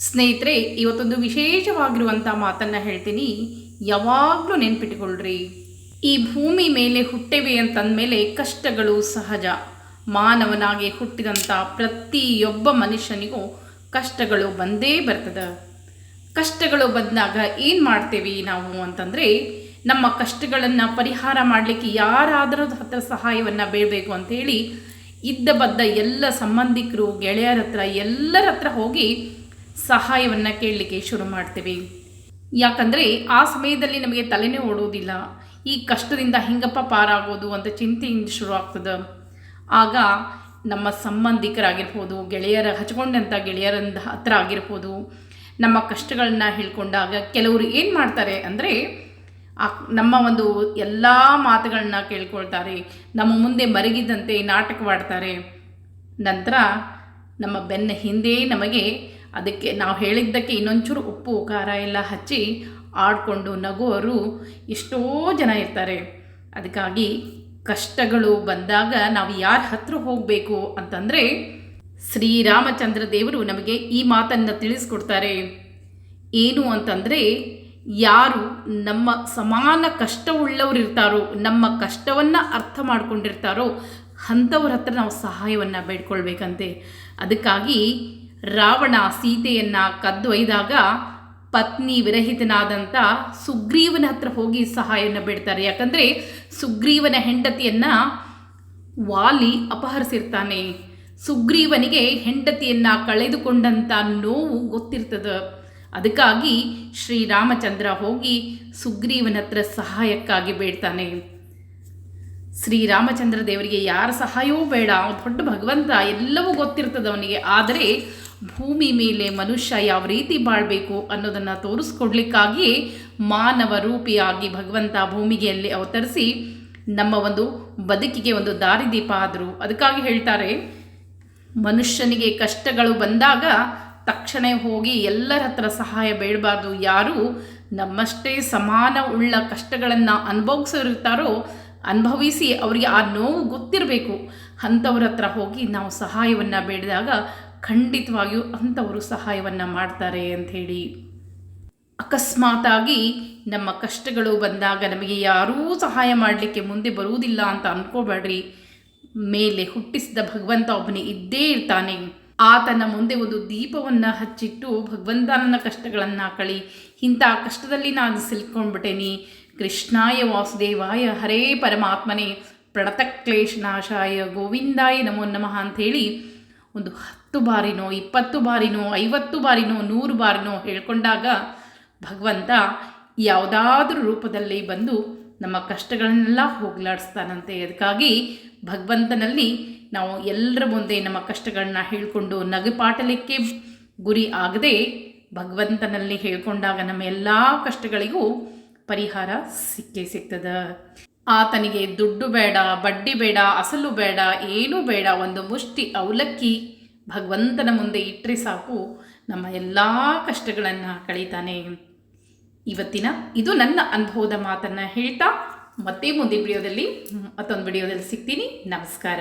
ಸ್ನೇಹಿತರೆ, ಇವತ್ತೊಂದು ವಿಶೇಷವಾಗಿರುವಂಥ ಮಾತನ್ನು ಹೇಳ್ತೀನಿ. ಯಾವಾಗಲೂ ನೆನ್ಪಿಟ್ಕೊಳ್ರಿ. ಈ ಭೂಮಿ ಮೇಲೆ ಹುಟ್ಟೆವೆ ಅಂತಂದಮೇಲೆ ಕಷ್ಟಗಳು ಸಹಜ. ಮಾನವನಾಗಿ ಹುಟ್ಟಿದಂಥ ಪ್ರತಿಯೊಬ್ಬ ಮನುಷ್ಯನಿಗೂ ಕಷ್ಟಗಳು ಬಂದೇ ಬರ್ತದೆ. ಕಷ್ಟಗಳು ಬಂದಾಗ ಏನು ಮಾಡ್ತೇವೆ ನಾವು ಅಂತಂದರೆ, ನಮ್ಮ ಕಷ್ಟಗಳನ್ನು ಪರಿಹಾರ ಮಾಡಲಿಕ್ಕೆ ಯಾರಾದರೂ ಹತ್ರ ಸಹಾಯವನ್ನು ಬೇಡಬೇಕು ಅಂತೇಳಿ ಇದ್ದ ಬದ್ದ ಎಲ್ಲ ಸಂಬಂಧಿಕರು ಗೆಳೆಯರ ಹತ್ರ ಎಲ್ಲರ ಹತ್ರ ಹೋಗಿ ಸಹಾಯವನ್ನು ಕೇಳಲಿಕ್ಕೆ ಶುರು ಮಾಡ್ತೀವಿ. ಯಾಕಂದರೆ ಆ ಸಮಯದಲ್ಲಿ ನಮಗೆ ತಲೆನೇ ಓಡೋದಿಲ್ಲ ಈ ಕಷ್ಟದಿಂದ ಹಿಂಗಪ್ಪ ಪಾರಾಗೋದು ಅಂತ ಚಿಂತೆಯಿಂದ ಶುರು ಆಗ್ತದೆ ಆಗ ನಮ್ಮ ಸಂಬಂಧಿಕರಾಗಿರ್ಬೋದು, ಗೆಳೆಯರ ಹಚ್ಕೊಂಡಂಥ ಗೆಳೆಯರಂದ ಹತ್ರ ಆಗಿರ್ಬೋದು, ನಮ್ಮ ಕಷ್ಟಗಳನ್ನ ಹೇಳ್ಕೊಂಡಾಗ ಕೆಲವರು ಏನು ಮಾಡ್ತಾರೆ ಅಂದರೆ ನಮ್ಮ ಒಂದು ಎಲ್ಲ ಮಾತುಗಳನ್ನ ಕೇಳ್ಕೊಳ್ತಾರೆ. ನಮ್ಮ ಮುಂದೆ ಮರಗಿದಂತೆ ನಾಟಕವಾಡ್ತಾರೆ. ನಂತರ ನಮ್ಮ ಬೆನ್ನ ಹಿಂದೆ ನಮಗೆ ಅದಕ್ಕೆ ನಾವು ಹೇಳಿದ್ದಕ್ಕೆ ಇನ್ನೊಂಚೂರು ಉಪ್ಪು, ಖಾರ ಎಲ್ಲ ಹಚ್ಚಿ ಆಡಿಕೊಂಡು ನಗುವರು ಎಷ್ಟೋ ಜನ ಇರ್ತಾರೆ. ಅದಕ್ಕಾಗಿ ಕಷ್ಟಗಳು ಬಂದಾಗ ನಾವು ಯಾರ ಹತ್ರ ಹೋಗಬೇಕು ಅಂತಂದರೆ ಶ್ರೀರಾಮಚಂದ್ರ ದೇವರು ನಮಗೆ ಈ ಮಾತನ್ನು ತಿಳಿಸ್ಕೊಡ್ತಾರೆ. ಏನು ಅಂತಂದರೆ, ಯಾರು ನಮ್ಮ ಸಮಾನ ಕಷ್ಟವುಳ್ಳವರು ಇರ್ತಾರೋ, ನಮ್ಮ ಕಷ್ಟವನ್ನು ಅರ್ಥ ಮಾಡ್ಕೊಂಡಿರ್ತಾರೋ, ಅಂಥವ್ರ ಹತ್ರ ನಾವು ಸಹಾಯವನ್ನು ಬೇಡ್ಕೊಳ್ಬೇಕಂತೆ. ಅದಕ್ಕಾಗಿ ರಾವಣ ಸೀತೆಯನ್ನು ಕದ್ದೊಯ್ದಾಗ ಪತ್ನಿ ವಿರಹಿತನಾದಂಥ ಸುಗ್ರೀವನ ಹತ್ರ ಹೋಗಿ ಸಹಾಯವನ್ನು ಬಿಡ್ತಾರೆ. ಯಾಕಂದರೆ ಸುಗ್ರೀವನ ಹೆಂಡತಿಯನ್ನು ವಾಲಿ ಅಪಹರಿಸಿರ್ತಾನೆ. ಸುಗ್ರೀವನಿಗೆ ಹೆಂಡತಿಯನ್ನು ಕಳೆದುಕೊಂಡಂಥ ನೋವು ಗೊತ್ತಿರ್ತದೆ. ಅದಕ್ಕಾಗಿ ಶ್ರೀರಾಮಚಂದ್ರ ಹೋಗಿ ಸುಗ್ರೀವನ ಹತ್ರ ಸಹಾಯಕ್ಕಾಗಿ ಬೇಡ್ತಾನೆ. ಶ್ರೀರಾಮಚಂದ್ರ ದೇವರಿಗೆ ಯಾರ ಸಹಾಯವೂ ಬೇಡ. ದೊಡ್ಡ ಭಗವಂತ, ಎಲ್ಲವೂ ಗೊತ್ತಿರ್ತದೆ ಅವನಿಗೆ. ಆದರೆ ಭೂಮಿ ಮೇಲೆ ಮನುಷ್ಯ ಯಾವ ರೀತಿ ಬಾಳಬೇಕು ಅನ್ನೋದನ್ನು ತೋರಿಸ್ಕೊಡ್ಲಿಕ್ಕಾಗಿ ಮಾನವ ರೂಪಿಯಾಗಿ ಭಗವಂತ ಭೂಮಿಗೆಯಲ್ಲಿ ಅವತರಿಸಿ ನಮ್ಮ ಒಂದು ಬದುಕಿಗೆ ಒಂದು ದಾರಿದೀಪ ಆದರು. ಅದಕ್ಕಾಗಿ ಹೇಳ್ತಾರೆ, ಮನುಷ್ಯನಿಗೆ ಕಷ್ಟಗಳು ಬಂದಾಗ ತಕ್ಷಣ ಹೋಗಿ ಎಲ್ಲರ ಹತ್ರ ಸಹಾಯ ಬೇಡಬಾರ್ದು. ಯಾರು ನಮ್ಮಷ್ಟೇ ಸಮಾನ ಉಳ್ಳ ಕಷ್ಟಗಳನ್ನು ಅನುಭವಿಸಿರ್ತಾರೋ ಅನುಭವಿಸಿ ಅವರಿಗೆ ಆ ನೋವು ಗೊತ್ತಿರಬೇಕು. ಅಂಥವ್ರ ಹತ್ರ ಹೋಗಿ ನಾವು ಸಹಾಯವನ್ನು ಬೇಡಿದಾಗ ಖಂಡಿತವಾಗಿಯೂ ಅಂಥವರು ಸಹಾಯವನ್ನು ಮಾಡ್ತಾರೆ ಅಂಥೇಳಿ ಅಕಸ್ಮಾತಾಗಿ ನಮ್ಮ ಕಷ್ಟಗಳು ಬಂದಾಗ ನಮಗೆ ಯಾರೂ ಸಹಾಯ ಮಾಡಲಿಕ್ಕೆ ಮುಂದೆ ಬರುವುದಿಲ್ಲ ಅಂತ ಅಂದ್ಕೋಬೇಡ್ರಿ ಮೇಲೆ ಹುಟ್ಟಿಸಿದ ಭಗವಂತ ಒಬ್ಬನೇ ಇದ್ದೇ ಇರ್ತಾನೆ. ಆತನ ಮುಂದೆ ಒಂದು ದೀಪವನ್ನು ಹಚ್ಚಿಟ್ಟು ಭಗವಂತ ನನ್ನ ಕಷ್ಟಗಳನ್ನು ಕಳಿ, ಇಂಥ ಕಷ್ಟದಲ್ಲಿ ನಾನು ಸಿಲ್ಕೊಂಡ್ಬಿಟ್ಟೇನಿ. ಕೃಷ್ಣಾಯ ವಾಸುದೇವಾಯ ಹರೇ ಪರಮಾತ್ಮನೇ, ಪ್ರಣತಕ್ಲೇಶನಾಶಾಯ ಗೋವಿಂದಾಯ ನಮೋ ನಮಃ ಅಂಥೇಳಿ ಒಂದು ಹತ್ತು ಬಾರಿನೋ, ಇಪ್ಪತ್ತು ಬಾರಿನೋ, ಐವತ್ತು ಬಾರಿನೋ, ನೂರು ಬಾರಿನೋ ಹೇಳ್ಕೊಂಡಾಗ ಭಗವಂತ ಯಾವುದಾದ್ರೂ ರೂಪದಲ್ಲಿ ಬಂದು ನಮ್ಮ ಕಷ್ಟಗಳನ್ನೆಲ್ಲ ಹೋಗ್ಲಾಡಿಸ್ತಾನಂತೆ. ಅದಕ್ಕಾಗಿ ಭಗವಂತನಲ್ಲಿ ನಾವು ಎಲ್ಲರ ಮುಂದೆ ನಮ್ಮ ಕಷ್ಟಗಳನ್ನ ಹೇಳಿಕೊಂಡು ನಗೆಪಾಟಲಿಕ್ಕೆ ಗುರಿ ಆಗದೆ ಭಗವಂತನಲ್ಲಿ ಹೇಳ್ಕೊಂಡಾಗ ನಮ್ಮ ಎಲ್ಲ ಕಷ್ಟಗಳಿಗೂ ಪರಿಹಾರ ಸಿಕ್ಕೇ ಸಿಗ್ತದೆ. ಆತನಿಗೆ ದುಡ್ಡು ಬೇಡ, ಬಡ್ಡಿ ಬೇಡ, ಅಸಲು ಬೇಡ, ಏನೂ ಬೇಡ, ಒಂದು ಮುಷ್ಟಿ ಅವಲಕ್ಕಿ ಭಗವಂತನ ಮುಂದೆ ಇಟ್ಟರೆ ಸಾಕು. ನಮ್ಮ ಎಲ್ಲ ಕಷ್ಟಗಳನ್ನು ಕಳೀತಾನೆ. ಇವತ್ತಿನ ಇದು ನನ್ನ ಅನುಭವದ ಮಾತನ್ನು ಹೇಳ್ತಾ ಮತ್ತೆ ಮುಂದೆ ವಿಡಿಯೋದಲ್ಲಿ ಮತ್ತೊಂದು ವಿಡಿಯೋದಲ್ಲಿ ಸಿಗ್ತೀನಿ. ನಮಸ್ಕಾರ.